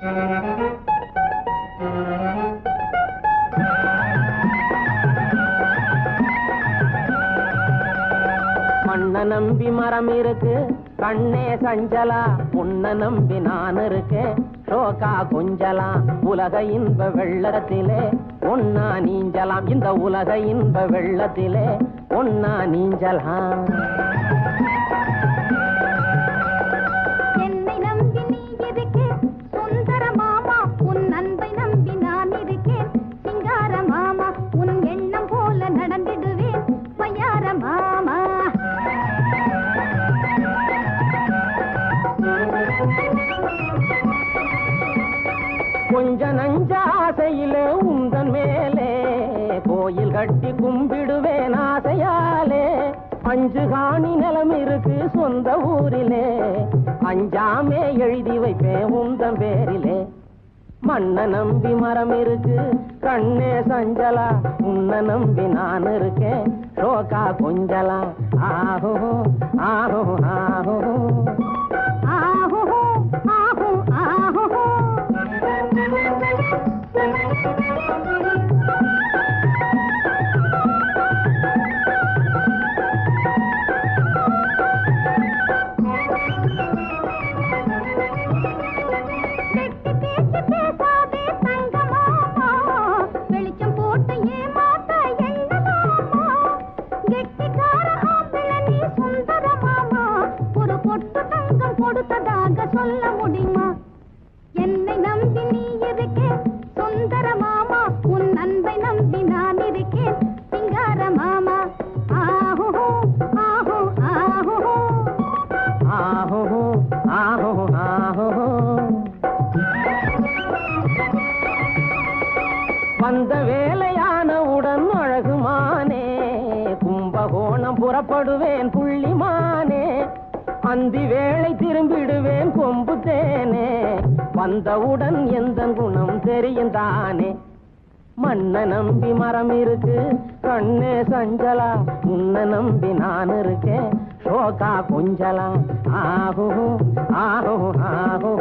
மண்ண நம்பி மரம் இருக்கு கண்ணே சஞ்சலா உன்ன நம்பி நான் இருக்கேன் ஷோகா கொஞ்சலாம் உலக இன்ப வெள்ளத்திலே. ஒன்னா நீஞ்சலாம் இந்த உலக இன்ப வெள்ளத்திலே. ஒன்னா நீஞ்சலாம். கொஞ்ச நஞ்சாசையில உந்தன் மேலே கோயில் கட்டி கும்பிடுவேன் ஆசையாலே. அஞ்சு காணி நிலம் இருக்கு சொந்த ஊரிலே. அஞ்சாமே எழுதி வைப்பேன் உந்தன் பேரிலே. மண்ண நம்பி மரம் இருக்கு கண்ணே சஞ்சலா உன்ன நம்பி நான் இருக்கேன். ரோக்கா கொஞ்சலா ஆஹோ ஆஹோ ஆ சொல்ல முடியுமா? என்னை நம்பி நீ இருக்கேன் சுந்தர மாமா உன் அன்பை நம்பி நான் இருக்கேன் சிங்கார மாமா ஆஹோ ஆஹோ ஆஹோ ஆஹோ ஆஹோ ஆஹோ வந்த வேலையான உடன் அழகுமானே கும்பகோணம் புறப்படுவேன் புள்ளிமானே. அந்தி வேளை திரும்பிடுவேன் கொம்பு தேனே. வந்தவுடன் எந்த குணம் தெரியும் தானே. மண்ண நம்பி மரம் இருக்கு கண்ணே சஞ்சலா. உன்ன நம்பி நான் இருக்கேன் ஷோகா கொஞ்சலா. ஆஹோ ஆஹோ ஆஹோ